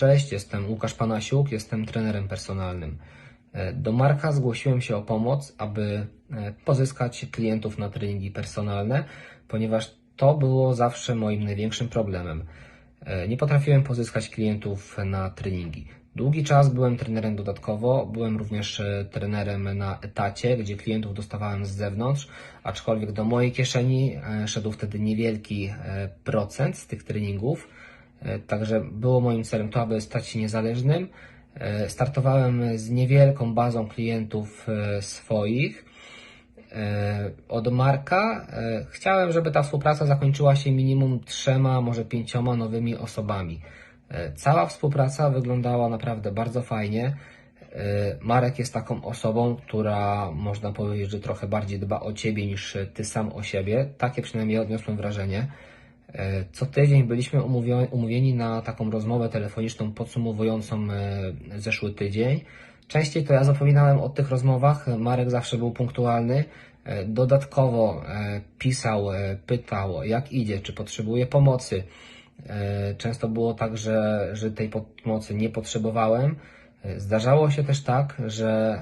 Cześć, jestem Łukasz Panasiuk, jestem trenerem personalnym. E, Do Marka zgłosiłem się o pomoc, aby e, pozyskać klientów na treningi personalne, ponieważ to było zawsze moim największym problemem. E, Nie potrafiłem pozyskać klientów na treningi. Długi czas byłem trenerem dodatkowo, byłem również trenerem na etacie, gdzie klientów dostawałem z zewnątrz, aczkolwiek do mojej kieszeni szedł wtedy niewielki procent z tych treningów. E, Także było moim celem to, aby stać się niezależnym. E, Startowałem z niewielką bazą klientów e, swoich. Od Marka chciałem, żeby ta współpraca zakończyła się minimum trzema, może pięcioma nowymi osobami. Cała współpraca wyglądała naprawdę bardzo fajnie. Marek jest taką osobą, która można powiedzieć, że trochę bardziej dba o ciebie niż ty sam o siebie. Takie przynajmniej odniosłem wrażenie. E, Co tydzień byliśmy umówieni na taką rozmowę telefoniczną podsumowującą e, zeszły tydzień. Częściej to ja zapominałem o tych rozmowach, Marek zawsze był punktualny. E, Dodatkowo pisał, pytał, jak idzie, czy potrzebuje pomocy. Często było tak, że, że tej pomocy nie potrzebowałem. Zdarzało się też tak, że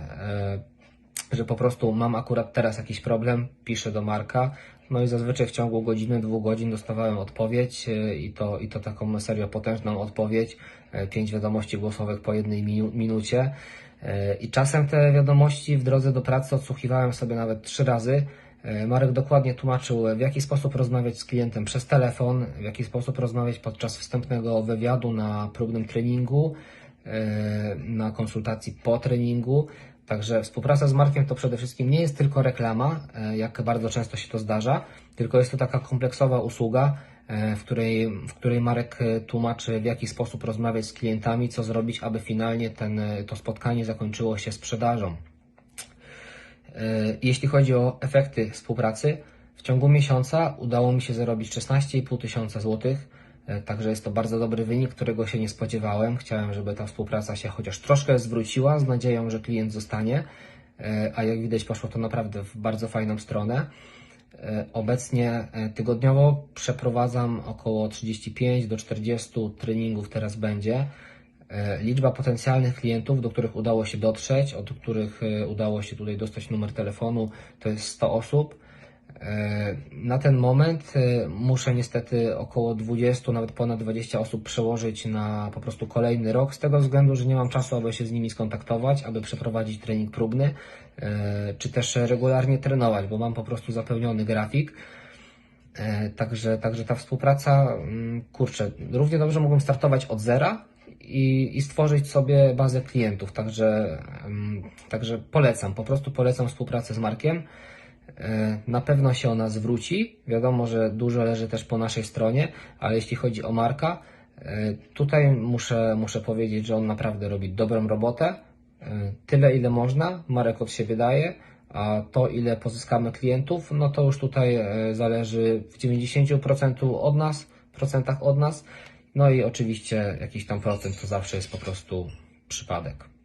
że po prostu mam akurat teraz jakiś problem, piszę do Marka, no i zazwyczaj w ciągu godziny, dwóch godzin dostawałem odpowiedź e, i to, i to taką serio potężną odpowiedź, e, pięć wiadomości głosowych po jednej minu- minucie E, i czasem te wiadomości w drodze do pracy odsłuchiwałem sobie nawet trzy razy. Marek dokładnie tłumaczył, w jaki sposób rozmawiać z klientem przez telefon, w jaki sposób rozmawiać podczas wstępnego wywiadu na próbnym treningu, na konsultacji po treningu. Także współpraca z Markiem to przede wszystkim nie jest tylko reklama, e, jak bardzo często się to zdarza, tylko jest to taka kompleksowa usługa, e, w której, w której Marek e, tłumaczy, w jaki sposób rozmawiać z klientami, co zrobić, aby finalnie ten, e, to spotkanie zakończyło się sprzedażą. E, Jeśli chodzi o efekty współpracy, w ciągu miesiąca udało mi się zarobić 16,5 tysiąca złotych, e, także jest to bardzo dobry wynik, którego się nie spodziewałem. Chciałem, żeby ta współpraca się chociaż troszkę zwróciła, z nadzieją, że klient zostanie, e, a jak widać poszło to naprawdę w bardzo fajną stronę. E, Obecnie e, tygodniowo przeprowadzam około 35 do 40 treningów teraz będzie. E, Liczba potencjalnych klientów, do których udało się dotrzeć, od których e, udało się tutaj dostać numer telefonu, to jest 100 osób. Na ten moment e, muszę niestety około 20, nawet ponad 20 osób przełożyć na po prostu kolejny rok, z tego względu, że nie mam czasu, aby się z nimi skontaktować, aby przeprowadzić trening próbny, e, czy też regularnie trenować, bo mam po prostu zapełniony grafik. E, Także, także ta współpraca, mm, kurczę, równie dobrze mogłem startować od zera i, i stworzyć sobie bazę klientów. Także, mm, także polecam, po prostu polecam współpracę z Markiem. E, Na pewno się ona zwróci. Wiadomo, że dużo leży też po naszej stronie, ale jeśli chodzi o Marka, e, tutaj muszę, muszę powiedzieć, że on naprawdę robi dobrą robotę. E, Tyle, ile można, Marek od siebie daje, a to, ile pozyskamy klientów, no to już tutaj zależy w 90% od nas, procentach od nas. No i oczywiście jakiś tam procent to zawsze jest po prostu przypadek.